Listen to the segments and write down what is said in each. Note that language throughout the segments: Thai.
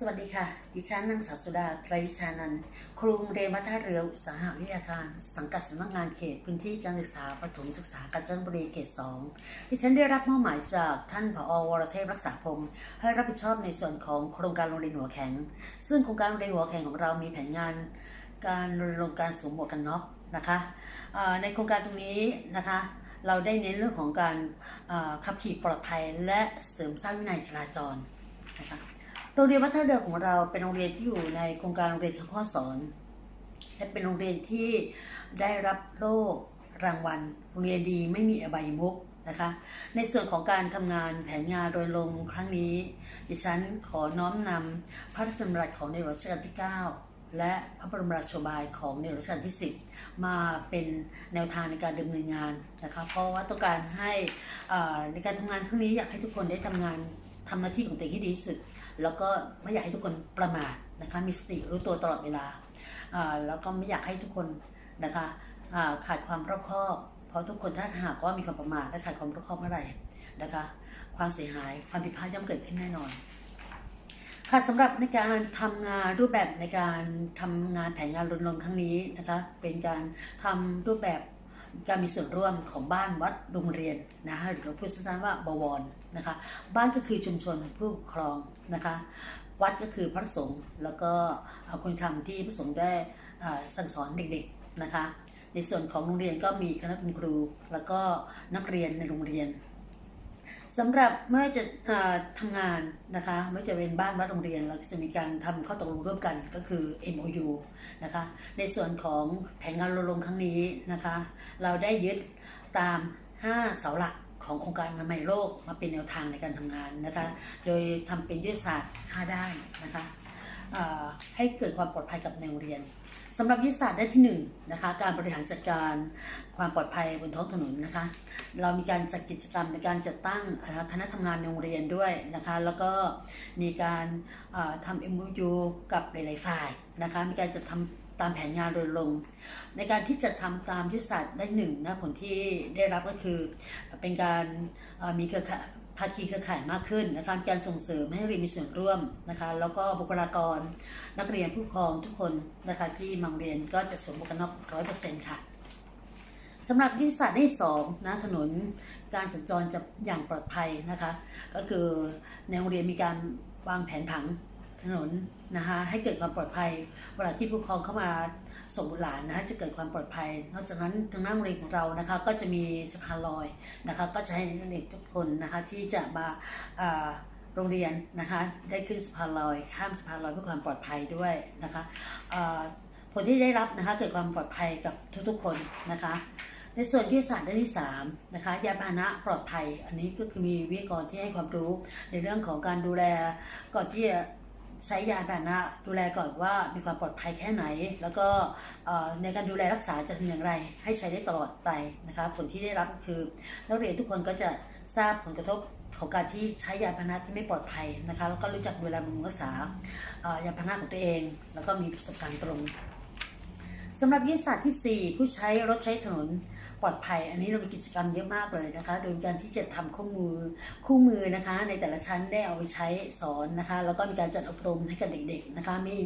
สวัสดีค่ะ ดิฉันนางสาวสุดาไตรวิชานันท์ครูโรงเรียนวัดท่าเรืออุตสาหวิทยาการ สังกัดสำนักงานเขตพื้นที่การศึกษาประถมศึกษากาญจนบุรีเขตสองดิฉันได้รับมอบหมายจากท่านผอวรเทพรักษาพงศ์ให้รับผิดชอบในส่วนของโครงการโรงเรียนหัวแข็ง ซึ่งโครงการโรงเรียนหัวแข็งของเรามีแผนงาน การรณรงค์การสวมหมวกกันน็อกนะคะในโครงการตรงนี้นะคะเราได้เน้นเรื่องของการขับขี่ปลอดภัยและเสริมสร้างวินัยจราจรนะคะ โรงเรียนวัดท่าเรือของเราเป็นโรงเรียนที่อยู่ในโครงการโรงเรียนข้อสอน และเป็นโรงเรียนที่ได้รับโล่รางวัล โรงเรียนดีไม่มีอบายมุกนะคะ ในส่วนของการทำงานแผนงานโดยลงครั้งนี้ ดิฉันขอน้อมนำพระราชดำรัสของในหลวงรัชกาลที่ 9 และพระบรมราชโชบายของในหลวงรัชกาลที่ 10 มาเป็นแนวทางในการดำเนินงานนะคะ เพราะว่าต้องการให้อ่อในการทำงานครั้งนี้อยากให้ทุกคนได้ทำงาน ทำหน้าที่ของตัวเองให้ดีที่สุด แล้วก็ไม่อยากให้ทุกคนประมาทนะคะมีสติรู้ตัวตลอดเวลาแล้วก็ไม่อยากให้ทุกคนนะคะขาดความรอบคอบเพราะทุกคนถ้าหากว่ามีความประมาทและขาดความรอบคอบเมื่อไหร่นะคะ ความเสียหายความผิดพลาดย่อมเกิดขึ้นแน่นอนค่ะสำหรับในการทำงานรูปแบบในการทำงานแผนงานรณรงค์ครั้งนี้นะคะ เป็นการทำรูปแบบ การมีส่วนร่วมของบ้านวัดโรงเรียนนะคะหรือพูดสั้นๆว่าบวรนะคะ บ้านก็คือชุมชนผู้ปกครองนะคะ วัดก็คือพระสงฆ์แล้วก็คุณธรรมที่พระสงฆ์ได้สั่งสอนเด็กๆนะคะ ในส่วนของโรงเรียนก็มีคณะคุณครู แล้วก็นักเรียนในโรงเรียน สำหรับเมื่อจะทำงานนะคะไม่ว่าจะเป็นบ้านวัดโรงเรียน เราจะมีการทำข้อตกลงร่วมกันก็คือ MOU นะคะ ในส่วนของแผนงานรณรงค์ครั้งนี้นะคะ เราได้ยึดตาม 5 เสาหลักขององค์การอนามัยโลกมาเป็นแนวทางในการทำงานนะคะ โดยทำเป็นยุทธศาสตร์ 5 ด้านนะคะให้เกิดความปลอดภัยกับในโรงเรียน สำหรับยุทธศาสตร์ด้านที่1นะคะการบริหารจัดการความปลอดภัยบนท้องถนนนะคะ เรามีการจัดกิจกรรมในการจัดตั้งคณะทำงานในโรงเรียนด้วยนะคะ แล้วก็มีการอ่าทำ MOU กับหลายๆฝ่ายนะคะมีการจัดทำตามแผนงานโดยลงในการที่จะทำตามยุทธศาสตร์ได้หนึ่งนะผลที่ได้รับก็คือเป็นการมีเครือข่าย ภาคีเครือข่ายมากขึ้นนะคะมีการส่งเสริมให้เรียนมีส่วนร่วมนะคะแล้วก็บุคลากร นักเรียนผู้ปกครองทุกคนนะคะที่มาเรียนก็จะสวมหมวกกันน็อกร้อยเปอร์เซ็นต์ค่ะสำหรับวิทธศาสตร์ที่สองนะถนนการสัญจรจะอย่างปลอดภัยนะคะ ก็คือในโรงเรียนมีการวางแผนผัง ถนนนะคะให้เกิดความปลอดภัย เวลาที่ผู้ปกครองเข้ามาส่งบุตรหลานนะคะจะเกิดความปลอดภัย นอกจากนั้นทางหน้าโรงเรียนของเรานะคะก็จะมีสะพานลอยนะคะก็จะให้นักเรียนทุกคนนะคะที่จะมาโรงเรียนนะคะได้ขึ้นสะพานลอย ข้ามสะพานลอยเพื่อความปลอดภัยด้วยนะคะผลที่ได้รับนะคะเกิดความปลอดภัยกับทุกๆคนนะคะในส่วนที่ศาสตร์ด้านที่3นะคะยาพาหนะปลอดภัย อันนี้ก็คือมีวิทยากรที่ให้ความรู้ในเรื่องของการดูแลก่อนที่ ใช้ยานพาหนะดูแลก่อนว่ามีความปลอดภัยแค่ไหน แล้วก็ในการดูแลรักษาจะทำอย่างไร ให้ใช้ได้ตลอดไปนะคะผลที่ได้รับคือนักเรียนทุกคนก็จะทราบผลกระทบของการที่ใช้ยานพาหนะที่ไม่ปลอดภัยนะคะแล้วก็รู้จักดูแลบำรุงรักษายานพาหนะของตัวเอง แล้วก็มีประสบการณ์ตรงสำหรับยุทธศาสตร์ที่ 4 ผู้ใช้รถใช้ถนน ปลอดภัย อันนี้เรามีกิจกรรมเยอะมากเลยนะคะ โดยการที่จะทำคู่มือคู่มือนะคะ ในแต่ละชั้นได้เอาไปใช้สอนนะคะ แล้วก็มีการจัดอบรมให้กับเด็กๆนะคะ มี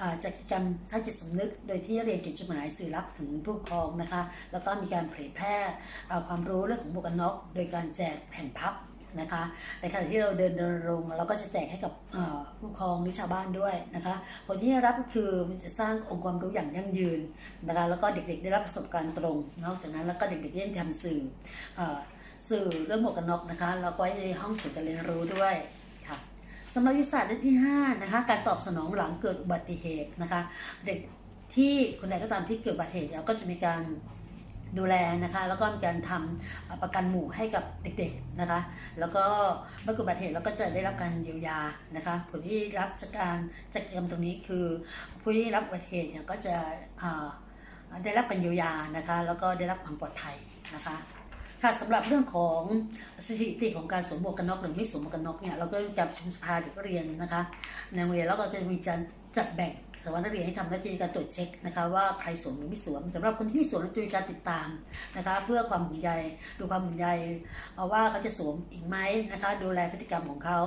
อ่าจัดกิจกรรมสร้างจิตสำนึก โดยที่เรียนเขียนจดหมายสื่อรับถึงผู้ปกครองนะคะ แล้วก็มีการเผยแพร่ความรู้เรื่องของหมวกกันน็อก โดยการแจกแผ่นพับ นะคะ ในขณะที่เราเดินเดินลงเราก็จะแจกให้กับผู้ปกครองหรือชาวบ้านด้วยนะคะผลที่ได้รับก็คือมันจะสร้างองค์ความรู้อย่างยั่งยืนนะคะแล้วก็เด็กๆได้รับประสบการณ์ตรง นอกจากนั้นแล้วก็เด็กๆได้ทำสื่อสื่อเรื่องหมวกกันน็อกนะคะแล้วก็ไว้ในห้องศูนย์การเรียนรู้ด้วยค่ะสำหรับวิชาสตร์ด้านที่5นะคะการตอบสนองหลังเกิดอุบัติเหตุนะคะเด็กที่คนใดก็ตามที่เกิดอุบัติเหตุเราก็จะมีการ ดูแลนะคะแล้วก็มีการทำเอ่อประกันหมู่ให้กับเด็กๆนะคะ แล้วก็เมื่อเกิดอุบัติเหตุเราก็จะได้รับการเยียวยานะคะผลที่รับจากการจัดกิจกรรมตรงนี้คือ ผู้ที่รับอุบัติเหตุเนี่ยก็จะได้รับการเยียวยานะคะแล้วก็ได้รับความปลอดภัยนะคะค่ะสำหรับเรื่องของสถิติของการสวมหมวกกันน็อกหรือไม่สวมหมวกกันน็อกเนี่ยเราก็จะประชุมสภาเด็กเรียนนะคะในโรงเรียนแล้วก็จะมีการจัดแบ่ง สำหรับนักเรียนให้ทำหน้าที่ในการตรวจเช็คนะคะว่าใครสวมหรือไม่สวมสำหรับคนที่ไม่สวมเราจะมีการติดตามนะคะเพื่อความห่วงใยดูความห่วงใยว่าเขาจะสวมอีกไหมนะคะดูแลพฤติกรรมของเขา